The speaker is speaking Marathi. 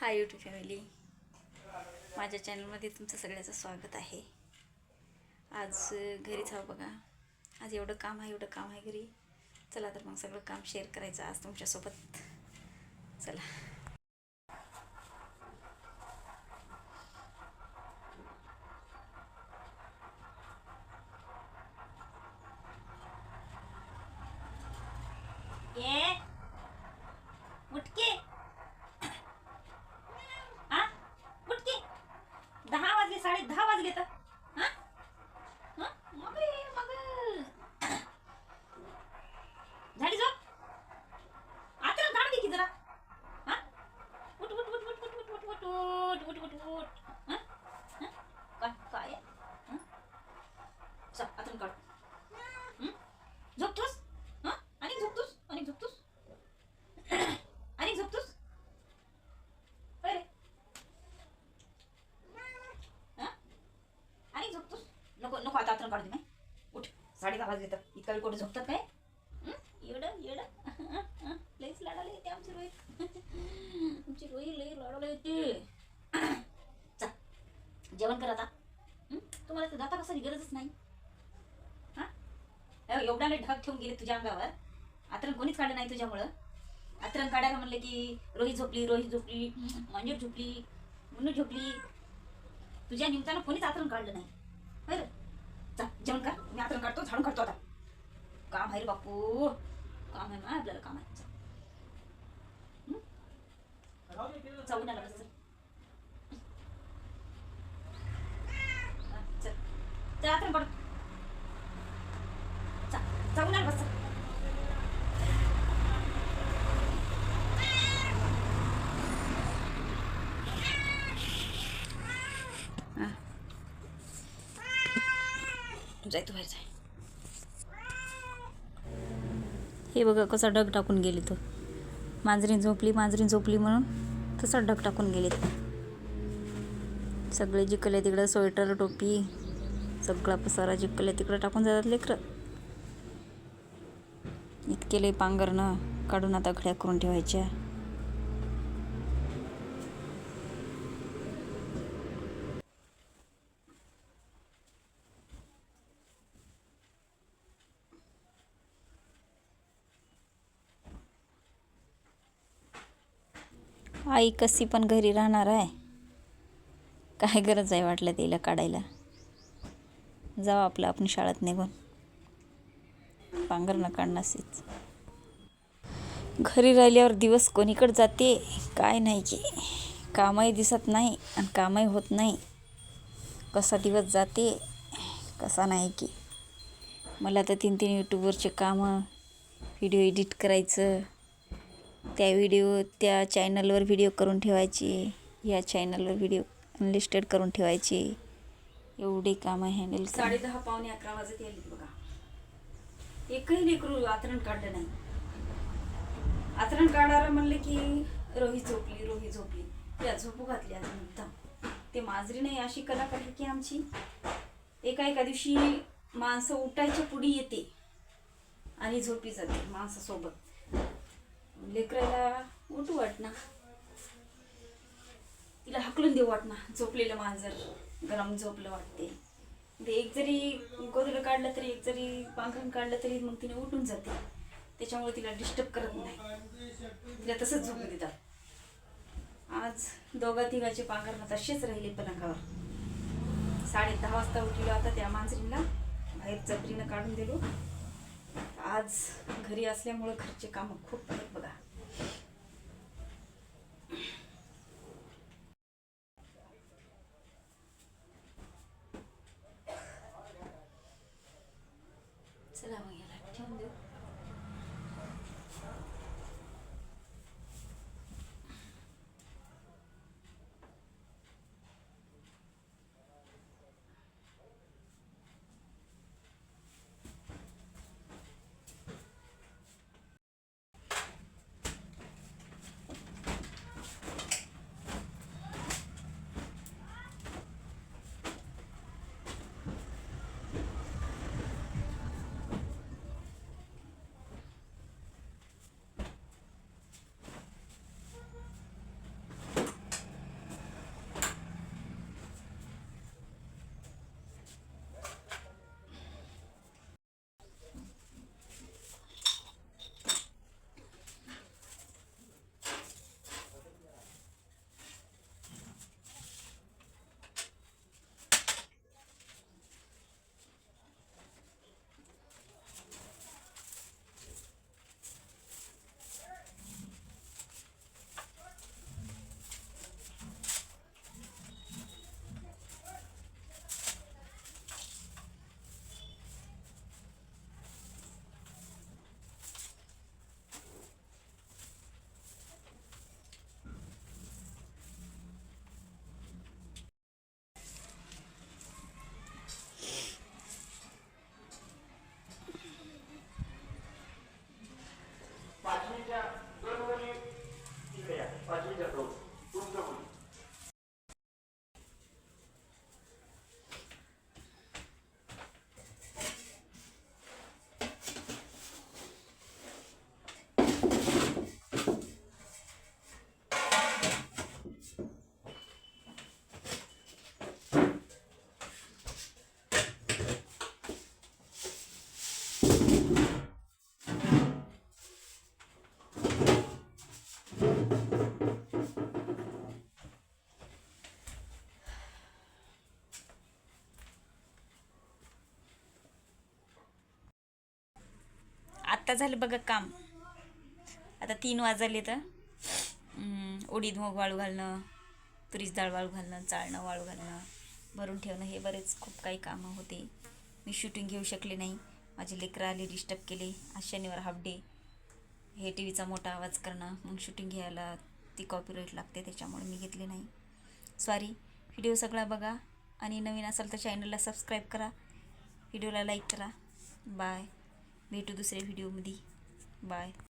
हाय यूट्यूब फॅमिली माझ्या चॅनलमध्ये तुमचं सगळ्याचं स्वागत आहे. आज घरीच हवं बघा. आज एवढं काम आहे एवढं काम आहे घरी. चला तर मग सगळं काम शेअर करायचं आज तुमच्यासोबत. चला. उठ साडे दहा वाजले तर इतका वेळ कोणी झोपतात काय? हं? येडं येडं लईच लाडाला येते आमची रोहित आमची रोई लई लाडाला येते. चल जेवण कर आता. तुम्हाला तर दाता कसाची गरजच नाही. हा? एवढा एवढ्याने ढग ठेवून गेले तुझ्या अंगावर. आतरण कोणीच काढलं नाही तुझ्यामुळं. आतरण काढायला म्हणलं की रोही झोपली रोही झोपली मंजूर झोपली मुन्नू झोपली. तुझ्या निमित्तानं कोणीच आतरण काढलं नाही. जेवण कर. मी आतरण काढतो झाडून काढतो आता. काम आहे रे बापू. काम आहे ना आपल्याला काम आहे. जाऊन आला बस चल. आतरण चा- जाऊन आला बस चल. हा. जाय तू बाहेर जाय. हे बघा कसा ढग टाकून गेले तो. मांजरी झोपली मांजरी झोपली म्हणून तसा ढग टाकून गेले सगळे जिकले तिकडं स्वेटर टोपी सगळा पसारा जिकले तिकडं टाकून जातात लेकरं. इतके लई पांघरणं काढून आता घड्या करून ठेवायच्या. आई कशी पण घरी राहणार आहे. काय गरज आहे वाटलं तिला काढायला? जाऊ आपलं आपण शाळेत निघून. पांघरणं काढण्यासीच घरी राहिल्यावर दिवस कोणीकडे जाते? काय नाही की. कामही दिसत नाही आणि कामही होत नाही. कसा दिवस जाते? कसा नाही की. मला तर तीन तीन यूट्यूबवरचे कामं व्हिडिओ एडिट करायचं. त्या व्हिडिओ त्या चॅनलवर व्हिडिओ करून ठेवायची. या चॅनलवर व्हिडिओ अनलिस्टेड करून ठेवायची. एवढी कामं हँडल साडे दहा पावणे अकरा वाजत येईल बघा. एकही लेकरू आतरण काढलं नाही. आतरण काढायला म्हणले की रोही झोपली रोही झोपली. या झोपू घातली अजून एकदम ते माजरी नाही अशी कलाकार आहे की आमची. एका एका दिवशी माणसं उठायच्या पुढे येते आणि झोपी जाते माणसासोबत. लेकराला उठू वाटना तिला हकलून देऊ वाटना झोपलेलं मांजर. गरम झोपलं वाटते. ते एक जरी गोदलं काढलं तरी एक जरी पांघरण काढलं तरी मग तिने उठून जाते. त्याच्यामुळे तिला डिस्टर्ब करत नाही. तिला तसंच झोप देतात. आज दोघा तिघाचे पांघरण तसेच राहिले पलंगावर. साडे दहा वाजता उठलो आता त्या मांजरीला बाहेर चपरीनं काढून दिलो. आज घरी असल्यामुळं घरचे कामं खूप आहेत बघा. चला मग याला ठेवून देऊ. आता झालं बघा काम. आता तीन वाजले तर. उडीद मूग वाळू घालणं तुरीस डाळ वाळू घालणं चाळणं वाळू घालणं भरून ठेवणं हे बरेच खूप काही कामं होते. मी शूटिंग घेऊ शकले नाही. माझे लेकरं आले डिस्टर्ब केले. आज शनिवार हाफ डे हे टी व्हीचा मोठा आवाज करणं मग शूटिंग घ्यायला ती कॉपीराईट लागते त्याच्यामुळे मी घेतले नाही. सॉरी व्हिडिओ सगळा बघा. आणि नवीन असाल तर चॅनलला सबस्क्राईब करा. व्हिडिओला लाईक करा. बाय भेटू दुसऱ्या व्हिडिओमध्ये बाय